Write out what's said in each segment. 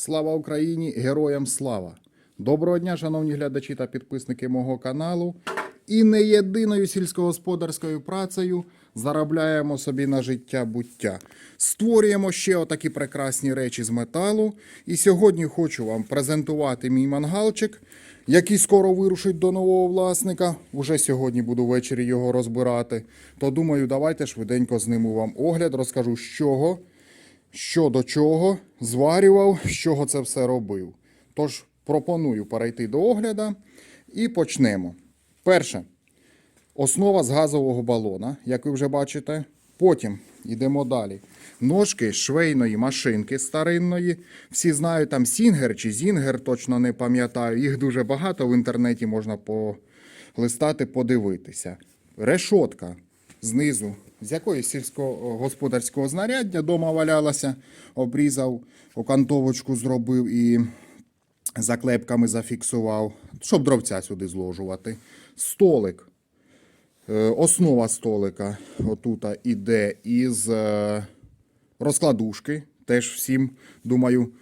Слава Україні! Героям слава! Доброго дня, шановні глядачі та підписники мого каналу. І не єдиною сільськогосподарською працею заробляємо собі на життя буття. Створюємо ще отакі прекрасні речі з металу. І сьогодні хочу вам презентувати мій мангалчик, який скоро вирушить до нового власника. Уже сьогодні буду ввечері його розбирати. То думаю, давайте швиденько зниму вам огляд, розкажу з чого що до чого, зварював, з чого це все робив. Тож пропоную перейти до огляду і почнемо. Перше, основа з газового балона, як ви вже бачите. Потім йдемо далі. Ножки швейної машинки старинної. Всі знають там Сінгер чи Зінгер, точно не пам'ятаю. Їх дуже багато в інтернеті можна полистати, подивитися. Решотка знизу, з якоїсь сільськогосподарського знаряддя дома валялася, обрізав, окантовочку зробив і заклепками зафіксував, щоб дровця сюди зложувати. Столик. Е, Основа столика отута іде із е, розкладушки. Теж всім, думаю,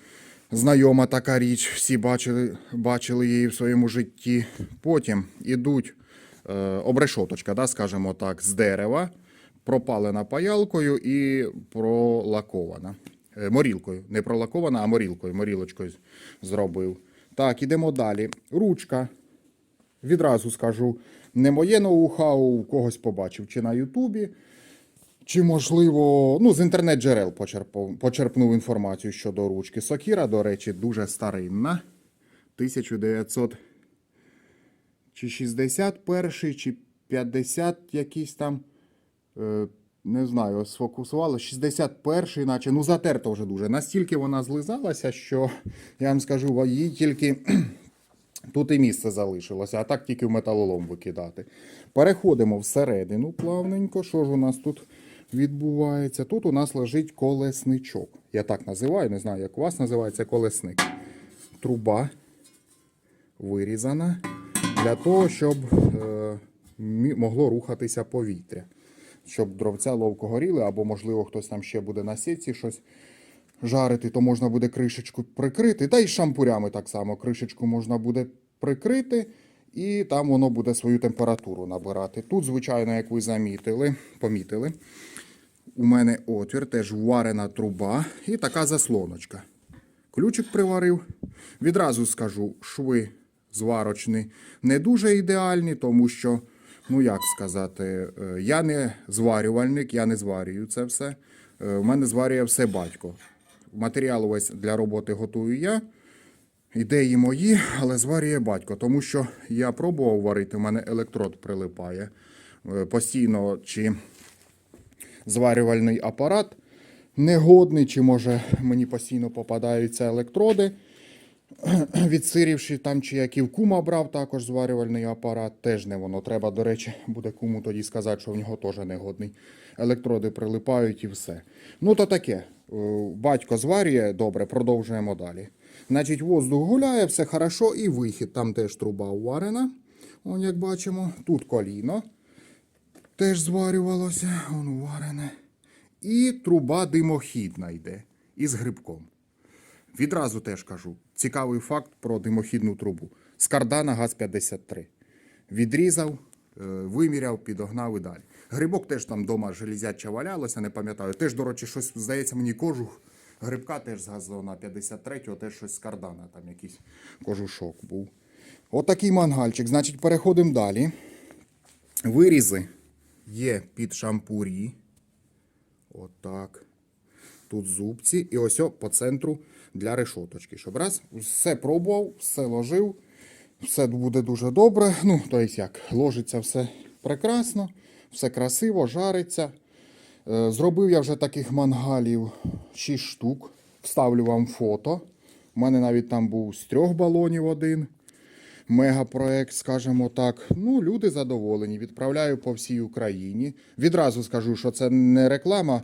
знайома така річ. Всі бачили, бачили її в своєму житті. Потім ідуть е, обрешоточка, да, скажімо так, з дерева, пропалена паялкою і пролакована. Е, Морілкою. Не пролакована, а морілкою. Морілочкою зробив. Так, ідемо далі. Ручка. Відразу скажу, не моє ноу-хау, когось побачив, чи на Ютубі, чи, можливо, ну, з інтернет-джерел почерпав, почерпнув інформацію щодо ручки. Сокіра, до речі, дуже старинна. 1900 чи 61 чи 50 якийсь там. Е, не знаю, сфокусувало. 61-й, наче, ну затерто вже дуже. Настільки вона злизалася, що я вам скажу, їй тільки Тут і місце залишилося, а так тільки в металолом викидати. Переходимо всередину плавненько. Що ж у нас тут відбувається? Тут у нас лежить колесничок. Я так називаю, не знаю, як у вас називається колесник. Труба вирізана для того, щоб е, могло рухатися повітря. Щоб дровця ловко горіли, або, можливо, хтось там ще буде на сітці щось жарити, то можна буде кришечку прикрити. Та й шампурями так само кришечку можна буде прикрити, і там воно буде свою температуру набирати. Тут, звичайно, як ви замітили, помітили, у мене отвір, теж варена труба і така заслоночка. Ключик приварив. Відразу скажу, шви зварочні не дуже ідеальні, тому що, ну як сказати, е, я не зварювальник, я не зварюю це все. Е, У мене зварює все батько. Матеріал весь для роботи готую я. Ідеї мої, але зварює батько, тому що я пробував варити, у мене електрод прилипає Е, постійно, чи зварювальний апарат негодний, чи може мені постійно попадаються електроди. Відсирівши там, чи як і в кума брав також зварювальний апарат, теж не воно. Треба, до речі, буде куму тоді сказати, що в нього теж негодний. Електроди прилипають і все. Ну, то таке. Е, Батько зварює, добре, продовжуємо далі. Значить, воздух гуляє, все хорошо, і вихід. Там теж труба уварена. Он, як бачимо, тут коліно теж зварювалося, воно варене. І труба димохідна йде із грибком. Відразу теж кажу, цікавий факт про димохідну трубу. З кардана ГАЗ-53. Відрізав, е, виміряв, підогнав і далі. Грибок теж там вдома железяча валялося, не пам'ятаю. Теж, до речі, щось, здається, мені кожух. Грибка теж з газона 53-го, теж щось з кардана, там якийсь кожушок був. Отакий мангальчик. Значить, переходимо далі. Вирізи є під шампурі. Отак. Тут зубці. І ось по центру для решоточки. Щоб раз, все пробував, все ложив. Все буде дуже добре. Ну, тобто як, ложиться все прекрасно, все красиво, жариться. Е, Зробив я вже таких мангалів 6 штук. Вставлю вам фото. У мене навіть там був з трьох балонів один. Мегапроект, скажімо так. Ну, люди задоволені. Відправляю по всій Україні. Відразу скажу, що це не реклама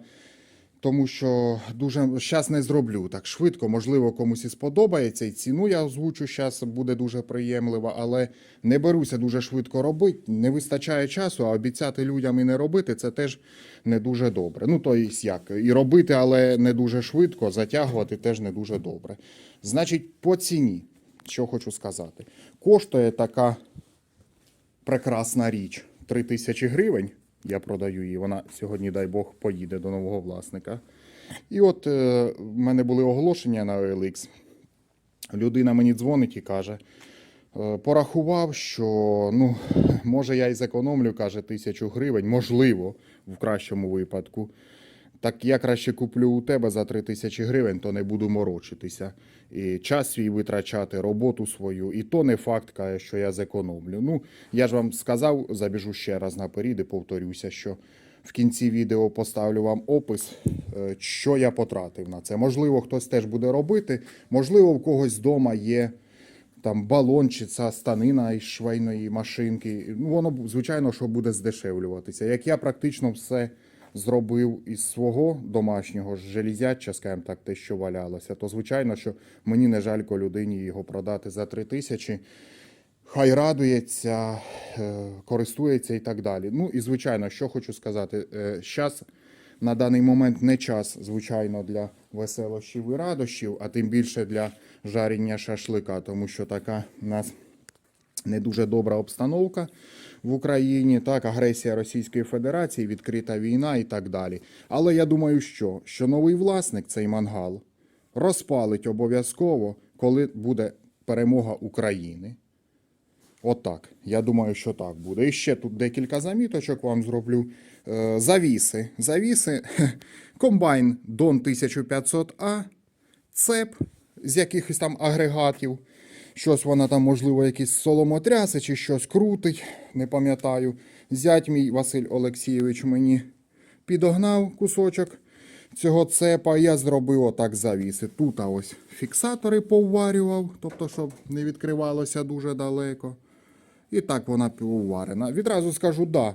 тому що дуже зараз не зроблю так швидко. Можливо, комусь і сподобається, і ціну я озвучу зараз буде дуже приємлива, але не беруся дуже швидко робити. Не вистачає часу, а обіцяти людям і не робити це теж не дуже добре. Ну, то як, і робити, але не дуже швидко, затягувати теж не дуже добре. Значить, по ціні, що хочу сказати, коштує така прекрасна річ 3 тисячі гривень. Я продаю її. Вона сьогодні, дай Бог, поїде до нового власника. І от е, в мене були оголошення на OLX. Людина мені дзвонить і каже: е, порахував, що ну, може я і зекономлю, каже, тисячу гривень, можливо, в кращому випадку. Так я краще куплю у тебе за 3 тисячі гривень, то не буду морочитися. І час свій витрачати, роботу свою. І то не факт, що я зекономлю. Ну, я ж вам сказав, забіжу ще раз наперед і повторюся, що в кінці відео поставлю вам опис, е, що я потратив на це. Можливо, хтось теж буде робити, можливо, в когось вдома є там балон чи ця станина із швейної машинки. Ну, воно, звичайно, що буде здешевлюватися. Як я практично все зробив із свого домашнього ж железяча, скажімо так, те, що валялося, то звичайно, що мені не жалько людині його продати за три тисячі. Хай радується, е, користується і так далі. Ну і звичайно, що хочу сказати, зараз на даний момент не час, звичайно, для веселощів і радощів, а тим більше для жарення шашлика, тому що така нас не дуже добра обстановка в Україні, так, агресія Російської Федерації, відкрита війна і так далі. Але я думаю, що, що новий власник цей мангал розпалить обов'язково, коли буде перемога України. Отак. Я думаю, що так буде. І ще тут декілька заміточок вам зроблю. Е, Завіси. Завіси. Комбайн Дон 1500А, цеп з якихось там агрегатів. Щось вона там, можливо, якісь соломотряси чи щось крутить, не пам'ятаю. Зять мій Василь Олексійович мені підогнав кусочок цього цепа. Я зробив отак завіси. Тут ось фіксатори повварював, тобто, щоб не відкривалося дуже далеко. І так вона півварена. Відразу скажу, да.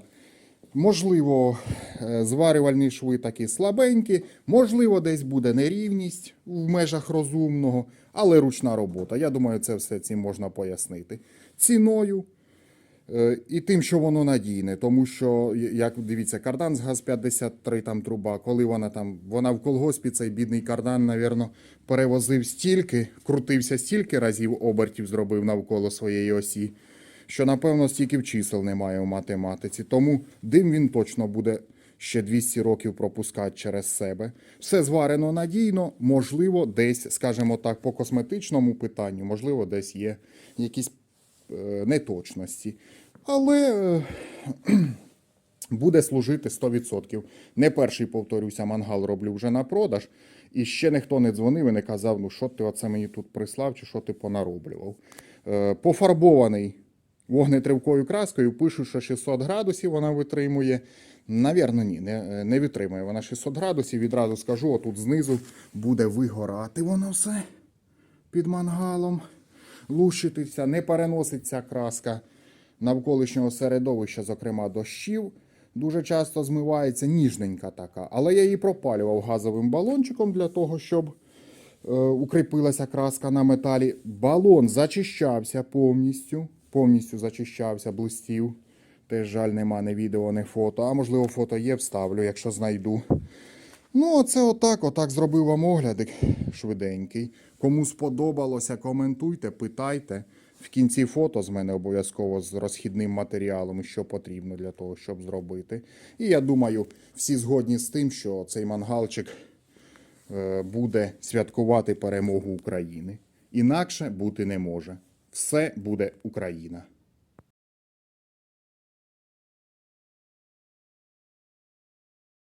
Можливо, е, зварювальні шви такі слабенькі, можливо, десь буде нерівність в межах розумного, але ручна робота. Я думаю, це все цим можна пояснити. Ціною е, і тим, що воно надійне, тому що, як дивіться, кардан з ГАЗ-53 там труба, коли вона там, вона в колгоспі, цей бідний кардан, навірно, перевозив стільки, крутився стільки разів обертів зробив навколо своєї осі що напевно стільки в чисел немає в математиці. Тому дим він точно буде ще 200 років пропускати через себе. Все зварено надійно, можливо, десь, скажімо так, по косметичному питанню, можливо, десь є якісь е, неточності. Але е, буде служити 100%. Не перший, повторюся, мангал роблю вже на продаж. І ще ніхто не дзвонив і не казав, ну що ти оце мені тут прислав, чи що ти понароблював. Е, Пофарбований вогнетривкою краскою, пишуть, що 600 градусів вона витримує. Навірно, ні, не, не витримує вона 600 градусів. Відразу скажу, отут знизу буде вигорати воно все під мангалом. Лущитися, не переноситься краска навколишнього середовища, зокрема дощів. Дуже часто змивається ніжненька така. Але я її пропалював газовим балончиком для того, щоб е, укріпилася краска на металі. Балон зачищався повністю. Повністю зачищався, блистів. Теж жаль, нема ні відео, ні фото. А можливо, фото є, вставлю, якщо знайду. Ну, оце отак, отак зробив вам оглядик швиденький. Кому сподобалося, коментуйте, питайте. В кінці фото з мене обов'язково з розхідним матеріалом, що потрібно для того, щоб зробити. І я думаю, всі згодні з тим, що цей мангалчик е, буде святкувати перемогу України. Інакше бути не може. Все буде Україна.